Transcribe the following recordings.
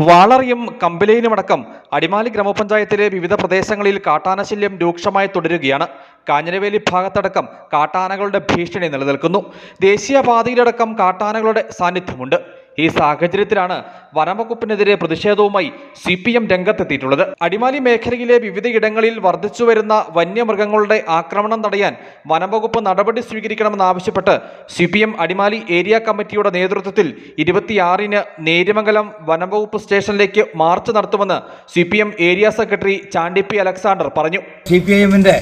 വാളറിയും കമ്പിലയിലുമടക്കം അടിമാലി ഗ്രാമപഞ്ചായത്തിലെ വിവിധ പ്രദേശങ്ങളിൽ കാട്ടാനശല്യം രൂക്ഷമായി തുടരുകയാണ്. കാഞ്ഞിരവേലി ഭാഗത്തടക്കം കാട്ടാനകളുടെ ഭീഷണി നിലനിൽക്കുന്നു. ദേശീയപാതയിലടക്കം കാട്ടാനകളുടെ സാന്നിധ്യമുണ്ട്. ഈ സാഹചര്യത്തിലാണ് വനംവകുപ്പിനെതിരെ പ്രതിഷേധവുമായി സി പി എം രംഗത്തെത്തിയിട്ടുള്ളത്. അടിമാലി മേഖലയിലെ വിവിധയിടങ്ങളിൽ വർദ്ധിച്ചുവരുന്ന വന്യമൃഗങ്ങളുടെ ആക്രമണം തടയാൻ വനംവകുപ്പ് നടപടി സ്വീകരിക്കണമെന്നാവശ്യപ്പെട്ട് C P M Adimali area കമ്മിറ്റിയുടെ നേതൃത്വത്തിൽ ഇരുപത്തിയാറിന് നേര്യമംഗലം വനംവകുപ്പ് സ്റ്റേഷനിലേക്ക് മാർച്ച് നടത്തുമെന്ന് C P M area secretary Chandy P Alexander പറഞ്ഞു. സി പി ഐ എമ്മിന്റെ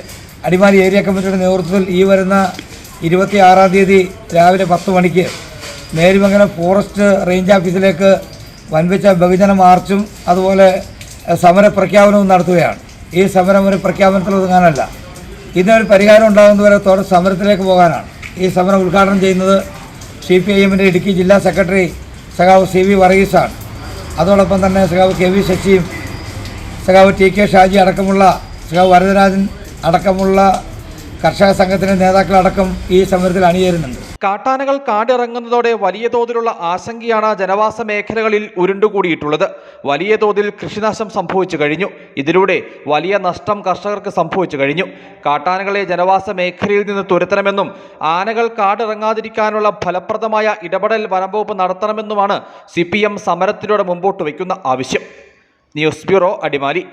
അടിമാലി ഏരിയ കമ്മിറ്റിയുടെ നേതൃത്വത്തിൽ ഈ വരുന്ന ഇരുപത്തിയാറാം തീയതി രാവിലെ പത്ത് മണിക്ക് നേരുമംഗലം ഫോറസ്റ്റ് റേഞ്ച് ഓഫീസിലേക്ക് വൻപിച്ച ബഹുജന മാർച്ചും അതുപോലെ സമര പ്രഖ്യാപനവും നടത്തുകയാണ്. ഈ സമരം ഒരു പ്രഖ്യാപനത്തിൽ ഒതുങ്ങാനല്ല. ഇതിനൊരു പരിഹാരം ഉണ്ടാകുന്നതുവരെ തുടർ സമരത്തിലേക്ക് പോകാനാണ്. ഈ സമരം ഉദ്ഘാടനം ചെയ്യുന്നത് സി പി ഐ എമ്മിന്റെ ഇടുക്കി ജില്ലാ സെക്രട്ടറി സഖാവ് സി വി വർഗീസാണ്. അതോടൊപ്പം തന്നെ സഖാവ് കെ വി ശശിയും സഖാവ് ടി കെ ഷാജി അടക്കമുള്ള സഖാവ് വരദരാജൻ അടക്കമുള്ള കർഷക സംഘത്തിന്റെ നേതാക്കളടക്കം ഈ സമരത്തിൽ അണിയേരുന്നുണ്ട് കാട്ടാനകൾ കാടിറങ്ങുന്നതോടെ വലിയ തോതിലുള്ള ആശങ്കയാണ് ജനവാസ മേഖലകളിൽ ഉരുണ്ടുകൂടിയിട്ടുള്ളത്. വലിയ തോതിൽ കൃഷിനാശം സംഭവിച്ചു കഴിഞ്ഞു. ഇതിലൂടെ വലിയ നഷ്ടം കർഷകർക്ക് സംഭവിച്ചു കഴിഞ്ഞു. കാട്ടാനകളെ ജനവാസ മേഖലയിൽ നിന്ന് തുരത്തണമെന്നും ആനകൾ കാടിറങ്ങാതിരിക്കാനുള്ള ഫലപ്രദമായ ഇടപെടൽ വനംവകുപ്പ് നടത്തണമെന്നുമാണ് സി സമരത്തിലൂടെ മുമ്പോട്ട് വയ്ക്കുന്ന ആവശ്യം. News bureau Adimali.